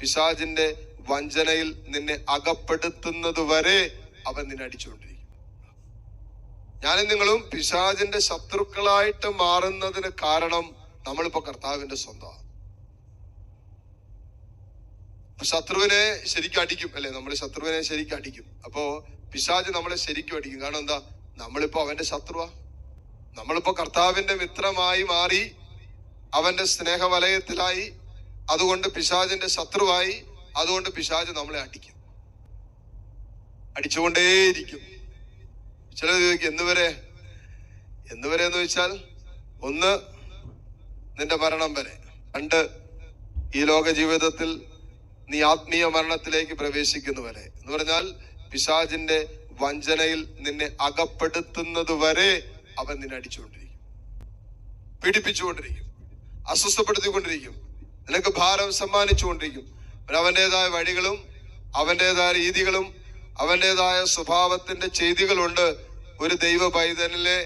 പിശാജിന്റെ വഞ്ചനയിൽ നിന്നെ അകപ്പെടുത്തുന്നത് വരെ അവൻ നിന്നെ അടിച്ചുകൊണ്ടിരിക്കും. ഞാനും നിങ്ങളും പിശാജിന്റെ ശത്രുക്കളായിട്ട് മാറുന്നതിന് കാരണം നമ്മളിപ്പോ കർത്താവിന്റെ സ്വന്തമാണ്. ശത്രുവിനെ ശരിക്കും അടിക്കും അല്ലെ? നമ്മൾ ശത്രുവിനെ ശരിക്കും അടിക്കും. അപ്പോ പിശാജ് നമ്മളെ ശരിക്കും അടിക്കും. കാരണം എന്താ? നമ്മളിപ്പോ അവന്റെ ശത്രുവാ. നമ്മളിപ്പോ കർത്താവിന്റെ മിത്രമായി മാറി അവന്റെ സ്നേഹവലയത്തിലായി അതുകൊണ്ട് പിശാജിന്റെ ശത്രുവായി അതുകൊണ്ട് പിശാജ് നമ്മളെ അടിക്കും. അടിച്ചുകൊണ്ടേയിരിക്കും. ചില ചോദിക്കും എന്നുവരെ എന്നുവരെ എന്ന് വെച്ചാൽ ഒന്ന് നിന്റെ മരണം വരെ. രണ്ട് ഈ ലോക ജീവിതത്തിൽ നീ ആത്മീയ മരണത്തിലേക്ക് പ്രവേശിക്കുന്നു വരെ. എന്ന് പറഞ്ഞാൽ പിശാജിന്റെ വഞ്ചനയിൽ നിന്നെ അകപ്പെടുത്തുന്നത് വരെ അവൻ നിന്നെ അടിച്ചുകൊണ്ടിരിക്കും. പീഡിപ്പിച്ചുകൊണ്ടിരിക്കും. അസ്വസ്ഥപ്പെടുത്തിക്കൊണ്ടിരിക്കും. നിനക്ക് ഭാരം സമ്മാനിച്ചുകൊണ്ടിരിക്കും. അവൻ അവന്റെതായ വഴികളും അവന്റെതായ രീതികളും അവന്റെതായ സ്വഭാവത്തിന്റെ ചെയ്തികളുണ്ട് ഒരു ദൈവ പൈതനിലെ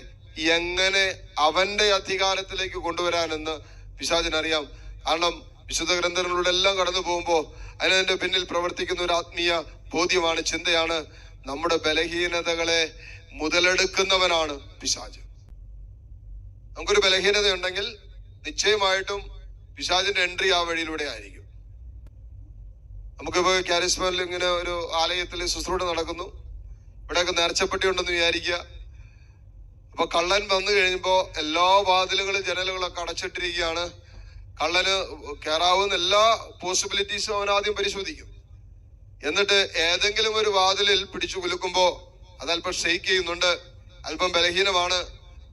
എങ്ങനെ അവന്റെ അധികാരത്തിലേക്ക് കൊണ്ടുവരാനെന്ന് പിശാചിനറിയാം. കാരണം വിശുദ്ധ ഗ്രന്ഥങ്ങളിലൂടെ എല്ലാം കടന്നു പോകുമ്പോൾ അതിനതിന്റെ പിന്നിൽ പ്രവർത്തിക്കുന്ന ഒരു ആത്മീയ ബോധ്യമാണ് ചിന്തയാണ് നമ്മുടെ ബലഹീനതകളെ മുതലെടുക്കുന്നവനാണ് പിശാജ് നമുക്കൊരു ബലഹീനത ഉണ്ടെങ്കിൽ നിശ്ചയമായിട്ടും പിശാജിന്റെ എൻട്രി ആ വഴിയിലൂടെ ആയിരിക്കും. നമുക്കിപ്പോ കാരിസ്മറിൽ ഇങ്ങനെ ഒരു ആലയത്തിൽ ശുശ്രൂഷ നടക്കുന്നു. ഇവിടെയൊക്കെ നേർച്ചപ്പെട്ടി ഉണ്ടെന്ന് വിചാരിക്കുക. അപ്പൊ കള്ളൻ വന്നു കഴിയുമ്പോ എല്ലാ വാതിലുകളും ജനലുകളൊക്കെ അടച്ചിട്ടിരിക്കുകയാണ്. കള്ളന് കയറാവുന്ന എല്ലാ പോസിബിലിറ്റീസും അവൻ ആദ്യം പരിശോധിക്കും. എന്നിട്ട് ഏതെങ്കിലും ഒരു വാതിലിൽ പിടിച്ചു കുലുക്കുമ്പോ അതല്പം ഷെയ്ക്ക് ചെയ്യുന്നുണ്ട് അല്പം ബലഹീനമാണ്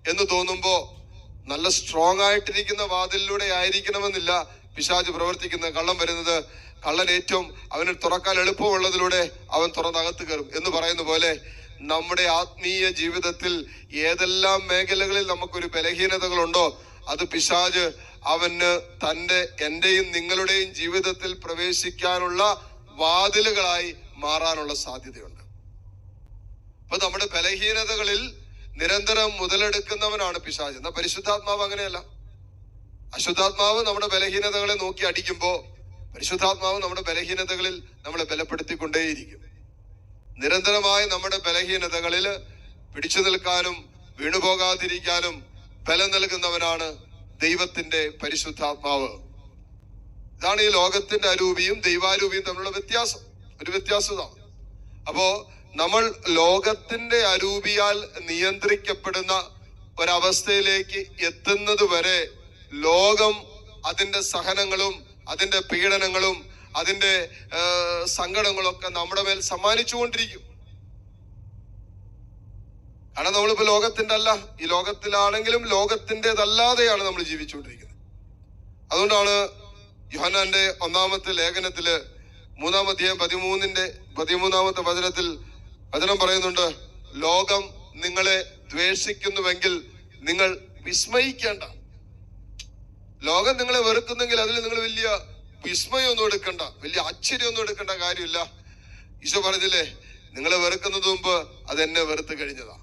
എന്ന് തോന്നുമ്പോ നല്ല സ്ട്രോങ് ആയിട്ടിരിക്കുന്ന വാതിലിലൂടെ ആയിരിക്കണമെന്നില്ല പിശാജ് പ്രവർത്തിക്കുന്ന കള്ളം വരുന്നത്. കള്ളൻ ഏറ്റവും അവന് തുറക്കാൻ എളുപ്പമുള്ളതിലൂടെ അവൻ തുറന്നകത്ത് കയറും എന്ന് പറയുന്ന പോലെ നമ്മുടെ ആത്മീയ ജീവിതത്തിൽ ഏതെല്ലാം മേഖലകളിൽ നമുക്കൊരു ബലഹീനതകളുണ്ടോ അത് പിശാജ് അവന് തന്റെ എന്റെയും നിങ്ങളുടെയും ജീവിതത്തിൽ പ്രവേശിക്കാനുള്ള വാതിലുകളായി മാറാനുള്ള സാധ്യതയുണ്ട്. അപ്പൊ നമ്മുടെ ബലഹീനതകളിൽ നിരന്തരം മുതലെടുക്കുന്നവനാണ് പിശാജ് എന്നാ പരിശുദ്ധാത്മാവ് അങ്ങനെയല്ല. അശുദ്ധാത്മാവ് നമ്മുടെ ബലഹീനതകളെ നോക്കി അടിക്കുമ്പോ പരിശുദ്ധാത്മാവ് നമ്മുടെ ബലഹീനതകളിൽ നമ്മളെ ബലപ്പെടുത്തിക്കൊണ്ടേയിരിക്കും. നിരന്തരമായി നമ്മുടെ ബലഹീനതകളിൽ പിടിച്ചു നിൽക്കാനും വീണുപോകാതിരിക്കാനും ബലം നൽകുന്നവനാണ് ദൈവത്തിന്റെ പരിശുദ്ധാത്മാവ്. ഇതാണ് ഈ ലോകത്തിന്റെ അരൂപിയും ദൈവാരൂപിയും തമ്മിലുള്ള വ്യത്യാസം. ഒരു വ്യത്യാസത അപ്പോ നമ്മൾ ലോകത്തിന്റെ അരൂപിയാൽ നിയന്ത്രിക്കപ്പെടുന്ന ഒരവസ്ഥയിലേക്ക് എത്തുന്നത് വരെ ലോകം അതിന്റെ സഹനങ്ങളും അതിന്റെ പീഡനങ്ങളും അതിന്റെ സങ്കടങ്ങളൊക്കെ നമ്മുടെ മേൽ സമ്മാനിച്ചുകൊണ്ടിരിക്കും. കാരണം നമ്മളിപ്പോ ലോകത്തിന്റെ അല്ല ഈ ലോകത്തിലാണെങ്കിലും ലോകത്തിന്റെതല്ലാതെയാണ് നമ്മൾ ജീവിച്ചുകൊണ്ടിരിക്കുന്നത്. അതുകൊണ്ടാണ് യോഹന്നാന്റെ ഒന്നാമത്തെ ലേഖനത്തിൽ മൂന്നാം അധ്യായം പതിമൂന്നിന്റെ പതിമൂന്നാമത്തെ വചനത്തിൽ വചനം പറയുന്നുണ്ട് ലോകം നിങ്ങളെ ദ്വേഷിക്കുന്നുവെങ്കിൽ നിങ്ങൾ വിസ്മയിക്കേണ്ട. ലോകം നിങ്ങളെ വെറുക്കുന്നെങ്കിൽ അതിൽ നിങ്ങൾ വലിയ വിസ്മയമൊന്നും എടുക്കണ്ട വലിയ ആശ്ചര്യമൊന്നും എടുക്കേണ്ട കാര്യമില്ല. ഈശോ പറഞ്ഞില്ലേ നിങ്ങളെ വെറുക്കുന്നത് മുമ്പ് അതെന്നെ വെറുത്ത് കഴിഞ്ഞതാ.